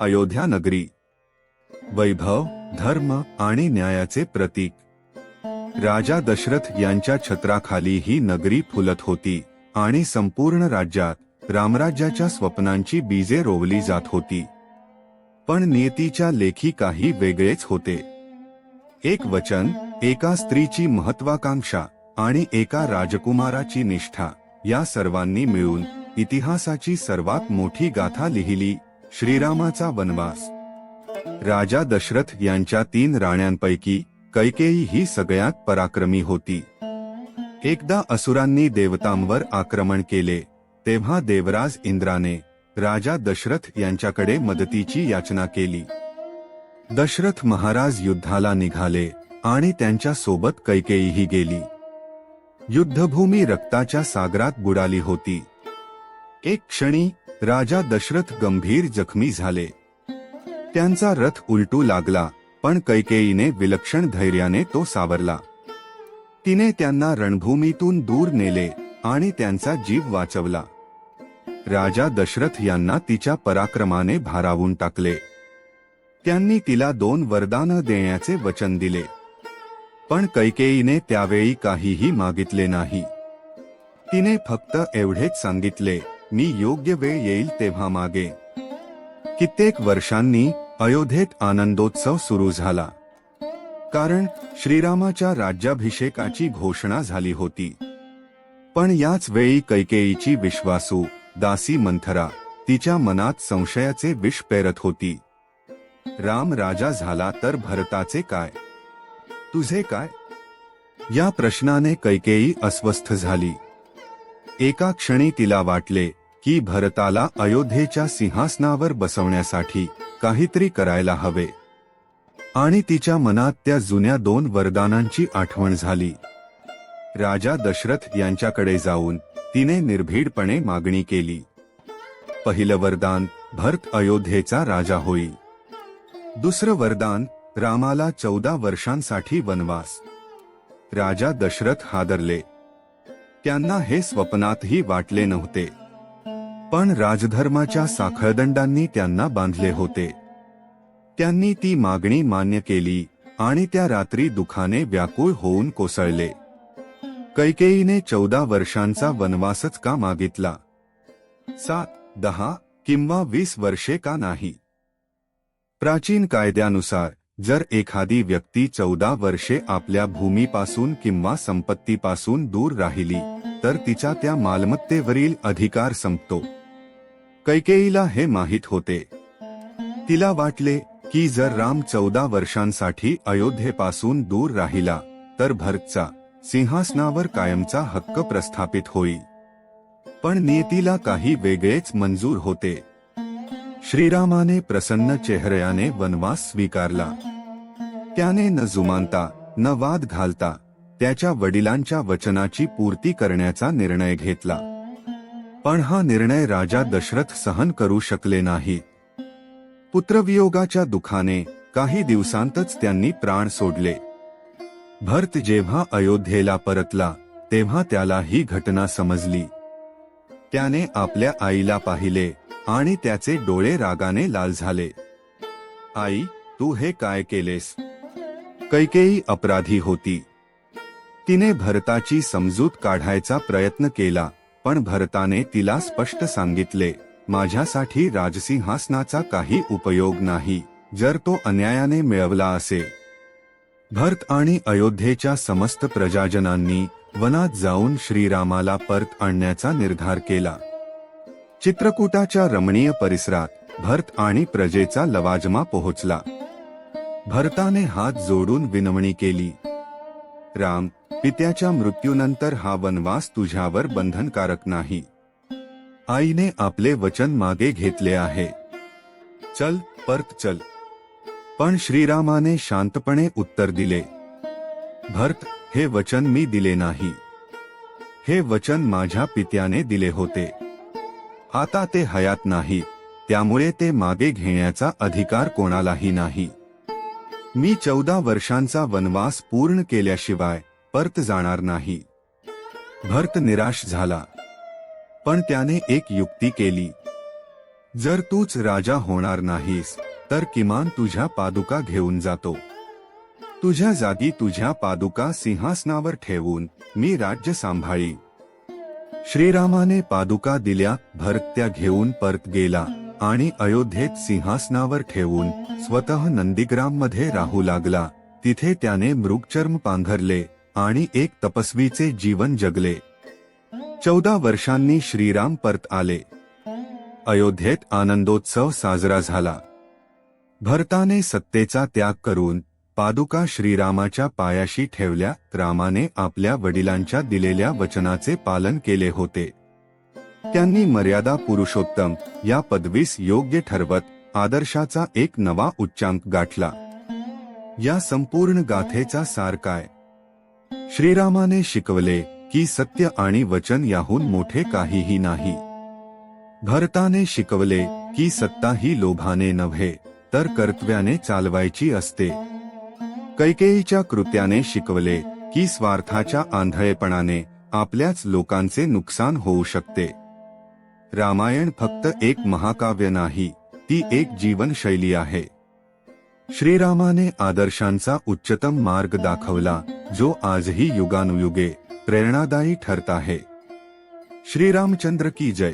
अयोध्या नगरी. वैभव धर्म आणि न्यायाचे प्रतीक. राजा दशरथ यांच्या छत्राखाली ही नगरी फुलत होती आणि संपूर्ण राज्यात रामराज्याच्या स्वप्नांची बीजे रोवली जात होती. पण नियतीच्या लेखी काही वेगळेच होते. एक वचन एका स्त्रीची महत्वाकांक्षा आणि एका राजकुमाराची निष्ठा या सर्वांनी मिळून इतिहासाची सर्वात मोठी गाथा लिहिली. श्रीरामाचा वनवास. राजा दशरथ यांच्या तीन राण्यांपैकी कैकेयी ही सगळ्यात पराक्रमी होती. एकदा असुरांनी देवतांवर आक्रमण केले तेव्हा देवराज इंद्राने राजा दशरथ यांच्याकडे मदतीची याचना केली. दशरथ महाराज युद्धाला निघाले आणि त्यांच्यासोबत कैकेयीही गेली. युद्धभूमी रक्ताच्या सागरात बुडाली होती. एक क्षणी राजा दशरथ गंभीर जखमी झाले. त्यांचा रथ उलटू लागला पण कैकेयीने विलक्षण धैर्याने तो सावरला. तिने त्यांना रणभूमीतून दूर नेले आणि त्यांचा जीव वाचवला. राजा दशरथ यांना तिच्या पराक्रमाने भारावून टाकले. त्यांनी तिला दोन वरदान देण्याचे वचन दिले. पण कैकेयीने त्यावेळी काहीही मागितले नाही. तिने फक्त एवढेच सांगितले मी योग्य वेळ येईल तेव्हा मागे. कित्येक वर्षांनी अयोध्येत आनंदोत्सव सुरू झाला. कारण श्रीरामाच्या राज्याभिषेकाची घोषणा झाली होती. पण याच वेळी कैकेयीची विश्वासू दासी मंथरा तिच्या मनात संशयाचे विष पेरत होती. राम राजा झाला तर भरताचे काय? तुझे काय? या प्रश्नाने कैकेयी अस्वस्थ झाली. एका क्षणी तिला वाटले की भरताला अयोध्येच्या सिंहासनावर बसवण्यासाठी काहीतरी करायला हवे. आणि तिच्या मनात त्या जुन्या दोन वरदानांची आठवण झाली. राजा दशरथ यांच्याकडे जाऊन तिने निर्भीडपणे मागणी केली. पहिलं वरदान भरत अयोध्येचा राजा होई. दुसरं वरदान रामाला चौदा वर्षांसाठी वनवास. राजा दशरथ हादरले. त्यांना हे स्वप्नातही वाटले नव्हते. पण राजधर्माच्या साखळदंडांनी त्यांना बांधले होते. त्यांनी ती मागणी मान्य केली आणि त्या रात्री दुखाने व्याकुळ होऊन कोसळले. कैकेयीने चौदा वर्षांचा वनवासच का मागितला? सात दहा किंवा वीस वर्षे का नाही? प्राचीन कायद्यानुसार जर एखादी व्यक्ती चौदा वर्षे आपल्या भूमीपासून किंवा संपत्तीपासून दूर राहिली तर तिचा त्या मालमत्तेवरील अधिकार संपतो. कैकेईला हे माहीत होते. तिला वाटले की जर राम चौदा वर्षांसाठी अयोध्येपासून दूर राहिला तर भरतचा सिंहासनावर कायमचा हक्क प्रस्थापित होईल. पण नियतीला काही वेगळेच मंजूर होते. श्रीरामाने प्रसन्न चेहऱ्याने वनवास स्वीकारला. त्याने न जुमानता न वाद घालता त्याच्या वडिलांच्या वचनाची पूर्ती करण्याचा निर्णय घेतला. पण हा निर्णय राजा दशरथ सहन करू शकले नाही. पुत्रवियोगाच्या दुखाने काही दिवसांतच त्यांनी प्राण सोडले. भरत जेव्हा अयोध्येला परतला तेव्हा त्याला ही घटना समजली. त्याने आपल्या आईला पाहिले आणि त्याचे डोळे रागाने लाल झाले. आई तू हे काय केलेस? कैकेयी अपराधी होती. तिने भरताची समजूत काढायचा प्रयत्न केला पण भरताने तिला स्पष्ट सांगितले माझ्यासाठी राजसिंहासनाचा काही उपयोग नाही जर तो अन्यायाने मिळवला असे भरत आणि अयोध्येच्या समस्त प्रजाजनांनी वनात जाऊन श्रीरामाला परत आणण्याचा निर्धार केला. चित्रकूटाच्या रमणीय परिसरात भरत आणि प्रजेचा लवाजमा पोहोचला. भरताने हात जोडून विनवणी केली. राम पित्याच्या मृत्यूनंतर हा वनवास तुझ्यावर बंधनकारक नाही. आईने आपले वचन मागे घेतले आहे. चल परत चल. पण श्रीरामाने शांतपणे उत्तर दिले. भरत हे वचन मी दिले नाही. हे वचन माझ्या पित्याने दिले होते. आता ते हयात नाही. त्यामुळे ते मागे घेण्याचा अधिकार कोणालाही नाही. मी चौदा वर्षांचा वनवास पूर्ण केल्याशिवाय परत जाणार नाही. भरत निराश झाला. पण त्याने एक युक्ती केली. जर तूच राजा होणार नाहीस तर किमान तुझ्या पादुका घेऊन जातो. तुझ्या जागी तुझ्या पादुका सिंहासनावर ठेवून मी राज्य सांभाळी श्रीरामाने पादुका दिल्या भरत्या घेऊन परत गेला आणि अयोध्येत सिंहासनावर ठेवून स्वतः नंदीग्राममध्ये राहू लागला. तिथे त्याने मृगचर्म पांघरले आणि एक तपस्वीचे जीवन जगले. चौदा वर्षांनी श्रीराम परत आले. अयोध्येत आनंदोत्सव साजरा झाला. भरताने सत्तेचा त्याग करून पादुका श्रीरामाच्या पायाशी ठेवल्या रामाने आपल्या वडिलांच्या दिलेल्या वचनाचे पालन केले होते. त्यांनी मर्यादा पुरुषोत्तम या पदवीस योग्य ठरवत आदर्शाचा एक नवा उच्चांक गाठला. या संपूर्ण गाथेचा सार काय? श्रीरामाने शिकवले की सत्य आणि वचन याहून मोठे काहीही नाही. भरताने शिकवले की सत्ता ही लोभाने नव्हे तर कर्तव्याने चालवायची असते. कैकेयीच्या कृत्याने शिकवले की स्वार्थाच्या आंधळेपणाने आपल्याच लोकांचे नुकसान होऊ शकते. रामायण फक्त एक महाकाव्य नाही ती एक जीवनशैली आहे. श्रीरामाने आदर्शांचा उच्चतम मार्ग दाखवला जो आजही युगानुयुगे प्रेरणादायी ठरत आहे. श्रीरामचंद्र की जय.